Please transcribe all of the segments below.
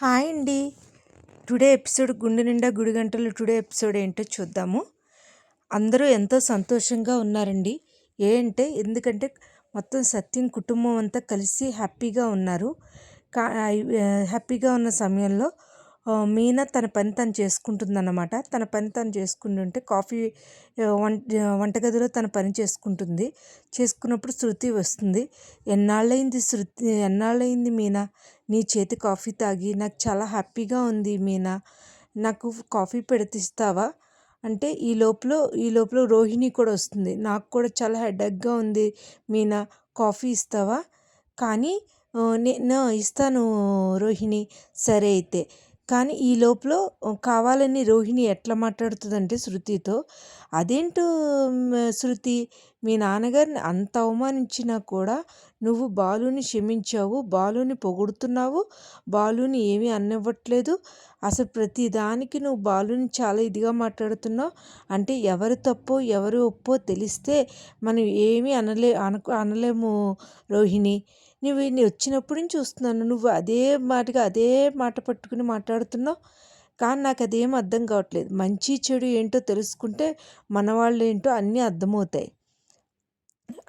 Hi అండి. Today episode గుండె నిండా గుడి గంటలు టుడే ఎపిసోడ్ ఏంటో చూద్దాము. అందరూ ఎంతో సంతోషంగా ఉన్నారండి. ఏంటంటే ఎందుకంటే మొత్తం సత్యం కుటుంబం అంతా కలిసి హ్యాపీగా ఉన్నారు. కా హ్యాపీగా ఉన్న సమయంలో మీనా తన పని తను చేసుకుంటుందన్నమాట. తన పని తను చేసుకుంటుంటే కాఫీ వంట వంటగదిలో తన పని చేసుకుంటుంది. చేసుకున్నప్పుడు శృతి వస్తుంది. ఎన్నాళ్ళైంది శృతి ఎన్నాళ్ళైంది మీనా? నీ చేతి కాఫీ తాగి నాకు చాలా హ్యాపీగా ఉంది మీనా. నాకు కాఫీ పెడితిస్తావా? అంటే ఈ లోపల ఈ లోపల రోహిణి కూడా వస్తుంది. నాకు కూడా చాలా హెడేక్గా ఉంది మీనా. కాఫీ ఇస్తావా? కానీ నేను ఇస్తాను రోహిణి. సరే అయితే. కానీ ఈ లోపల కావాలని రోహిణి ఎట్లా మాట్లాడుతుందంటే శృతితో అదేంటో శృతి? మీ నాన్నగారిని అంత అవమానించినా కూడా నువ్వు బాలుని క్షమించావు బాలుని పొగుడుతున్నావు బాలుని ఏమీ అన్నివ్వట్లేదు. అసలు ప్రతి దానికి నువ్వు బాలుని చాలా ఇదిగా మాట్లాడుతున్నావు. అంటే ఎవరు తప్పో ఎవరు ఒప్పో తెలిస్తే మనం ఏమీ అనలే అనకు అనలేము రోహిణి. నువ్వు నేను వచ్చినప్పుడు నుంచి చూస్తున్నాను. నువ్వు అదే మాటగా అదే మాట పట్టుకుని మాట్లాడుతున్నావు. కానీ నాకు అదేం అర్థం కావట్లేదు. మంచి చెడు ఏంటో తెలుసుకుంటే మనవాళ్ళు ఏంటో అన్నీ అర్థమవుతాయి.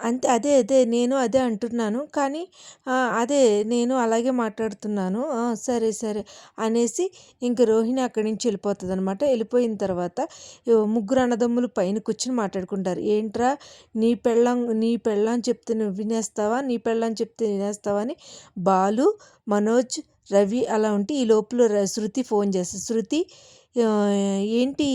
అంతే అదే అదే నేను అదే అంటున్నాను. కానీ అదే నేను అలాగే మాట్లాడుతున్నాను. సరే సరే అనేసి ఇంక రోహిణి అక్కడి నుంచి వెళ్ళిపోతుంది అనమాట వెళ్ళిపోయిన తర్వాత ముగ్గురు అన్నదమ్ములు పైన కూర్చొని మాట్లాడుకుంటారు. ఏంట్రా నీ పెళ్ళం నీ పెళ్ళం చెప్తే నువ్వు వినేస్తావా? నీ పెళ్ళం చెప్తే వినేస్తావా? అని బాలు మనోజ్ రవి అలా ఉంటే ఈ లోపల శృతి ఫోన్ చేస్తుంది. శృతి ఏంటి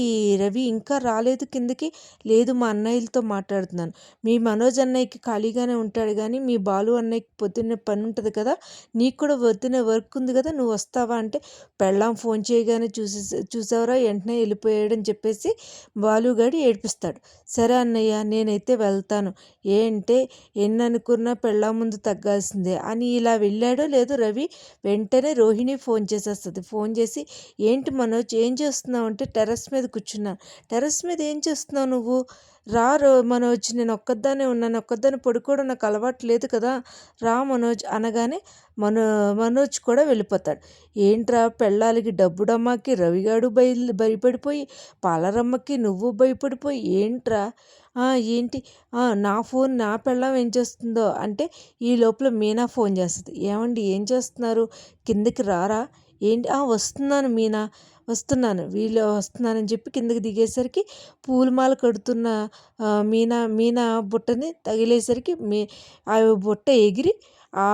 రవి ఇంకా రాలేదు కిందకి? లేదు మా అన్నయ్యలతో మాట్లాడుతున్నాను. మీ మనోజ్ అన్నయ్యకి ఖాళీగానే ఉంటాడు కానీ మీ బాలు అన్నయ్యకి పొద్దున్న పని ఉంటుంది కదా నీకు కూడా పొద్దున్నే వర్క్ ఉంది కదా నువ్వు వస్తావా అంటే పెళ్ళాం ఫోన్ చేయగానే చూసే చూసావరా వెంటనే వెళ్ళిపోయాడని చెప్పేసి బాలుగాడి ఏడిపిస్తాడు. సరే అన్నయ్య నేనైతే వెళ్తాను. ఏంటే ఎన్ని అనుకున్నా పెళ్ళాం ముందు తగ్గాల్సిందే అని ఇలా వెళ్ళాడో లేదో రవి వెంటనే రోహిణి ఫోన్ చేసేస్తుంది. ఫోన్ చేసి ఏంటి మనోజ్ ఏం చేస్తున్నావు అంటే టెర్రస్ మీద కూర్చున్నాను టెర్రస్ మీద ఏం చేస్తున్నావు నువ్వు? రా రో మనోజ్ నేను ఒక్కదానే ఉన్నాను ఒక్కదాన్ని పడుకోవడం నాకు అలవాటు లేదు కదా. రా మనోజ్ అనగానే మనో మనోజ్ కూడా వెళ్ళిపోతాడు. ఏంట్రా పెళ్ళాలికి డబ్బుడమ్మకి రవిగాడు బయలు భయపడిపోయి పాలరమ్మకి నువ్వు భయపడిపోయి ఏంట్రా? ఏంటి? నా ఫోన్ నా పెళ్ళం ఏం చేస్తుందో అంటే ఈ లోపల మీనా ఫోన్ చేస్తుంది. ఏమండి? ఏం చేస్తున్నారు? కిందకి రారా? ఏంటి? వస్తున్నాను మీనా వస్తున్నాను. వీళ్ళు వస్తున్నానని చెప్పి కిందకి దిగేసరికి పూలమాల కడుతున్న మీనా మీనా బుట్టని తగిలేసరికి మీ ఆ బుట్ట ఎగిరి ఆ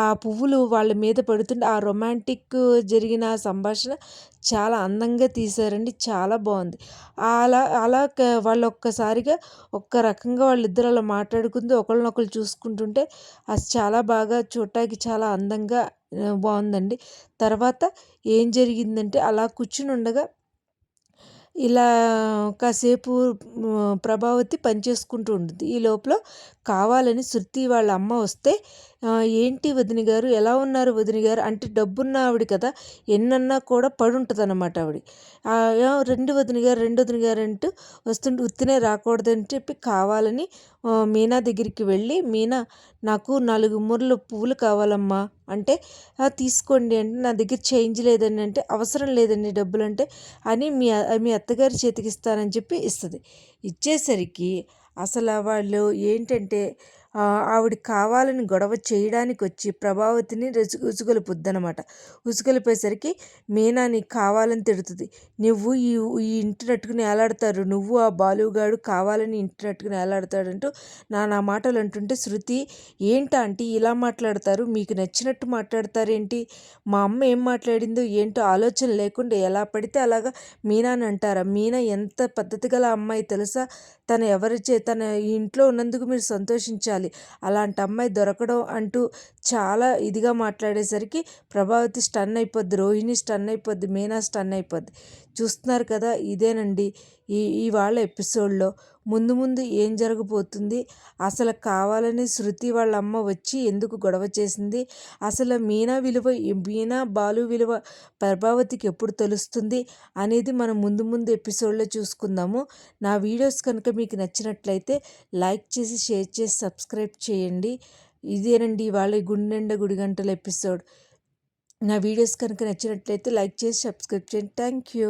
ఆ పువ్వులు వాళ్ళ మీద పడుతుంటే ఆ రొమాంటిక్ జరిగిన సంభాషణ చాలా అందంగా తీశారండి. చాలా బాగుంది. అలా అలా వాళ్ళు ఒక్కసారిగా ఒక్క రకంగా వాళ్ళిద్దరు అలా మాట్లాడుకుంటూ ఒకళ్ళనొకళ్ళు చూసుకుంటుంటే అది చాలా బాగా చూడటానికి చాలా అందంగా బాగుందండి. తర్వాత ఏం జరిగిందంటే అలా కూర్చుని ఉండగా ఇలా కాసేపు ప్రభావతి పనిచేసుకుంటూ ఉంటుంది. ఈ లోపల కావాలని శృతి వాళ్ళ అమ్మ వస్తే ఏంటి వదిన గారు? ఎలా ఉన్నారు వదిన గారు? అంటే డబ్బున్న ఆవిడ కదా ఎన్నన్నా కూడా పడుంటుంది అనమాట ఆవిడ రెండు వదిన గారు రెండు వదిన గారు అంటూ వస్తుంటే ఉత్తినే రాకూడదని చెప్పి కావాలని మీనా దగ్గరికి వెళ్ళి మీనా నాకు నాలుగు మూరలు పువ్వులు కావాలమ్మా అంటే తీసుకోండి అంటే నా దగ్గర చేంజ్ లేదండి అంటే అవసరం లేదండి డబ్బులు అంటే అని మీ మీ అత్తగారి చేతికి ఇస్తానని చెప్పి ఇస్తుంది. ఇచ్చేసరికి అసలు వాళ్ళు ఏంటంటే ఆవిడ కావాలని గొడవ చేయడానికి వచ్చి ప్రభావతిని రుచి ఉసుగొలుపుద్దనమాట ఉసుగొలిపేసరికి మీనా నీకు కావాలని తిడుతుంది. నువ్వు ఈ ఈ ఇంటి నట్టుకుని ఏలాడతారు? నువ్వు ఆ బాలుగాడు కావాలని ఇంటి నట్టుకుని ఏలాడతాడంటూ నా నా మాటలు అంటుంటే శృతి ఏంటా అంటే ఇలా మాట్లాడతారు? మీకు నచ్చినట్టు మాట్లాడతారేంటి? మా అమ్మ ఏం మాట్లాడిందో ఏంటో ఆలోచన లేకుండా ఎలా పడితే అలాగా మీనాని అంటారా? మీనా ఎంత పద్ధతి గల అమ్మాయి తెలుసా? తన ఎవరి చే తన ఇంట్లో ఉన్నందుకు మీరు సంతోషించాలి. అలాంటి అమ్మాయి దొరకడం అంటూ చాలా ఇదిగా మాట్లాడేసరికి ప్రభావతి స్టన్ అయిపోద్ది రోహిణి స్టన్ అయిపోద్ది మీనా స్టన్ అయిపోద్ది. చూస్తున్నారు కదా ఇదేనండి. ఈ ఇవాళ ఎపిసోడ్లో ముందు ముందు ఏం జరగబోతుంది? అసలు కావాలని శృతి వాళ్ళ అమ్మ వచ్చి ఎందుకు గొడవ చేసింది? అసలు మీనా విలువ మీనా బాలు విలువ ప్రభావతికి ఎప్పుడు తెలుస్తుంది? అనేది మనం ముందు ముందు ఎపిసోడ్లో చూసుకుందాము. నా వీడియోస్ కనుక మీకు నచ్చినట్లయితే లైక్ చేసి షేర్ చేసి సబ్స్క్రైబ్ చేయండి. ఇదేనండి ఇవాళ గుండెండ గుడి గంటల ఎపిసోడ్. నా వీడియోస్ కనుక నచ్చినట్లయితే లైక్ చేసి సబ్స్క్రైబ్ చేయండి. Thank you.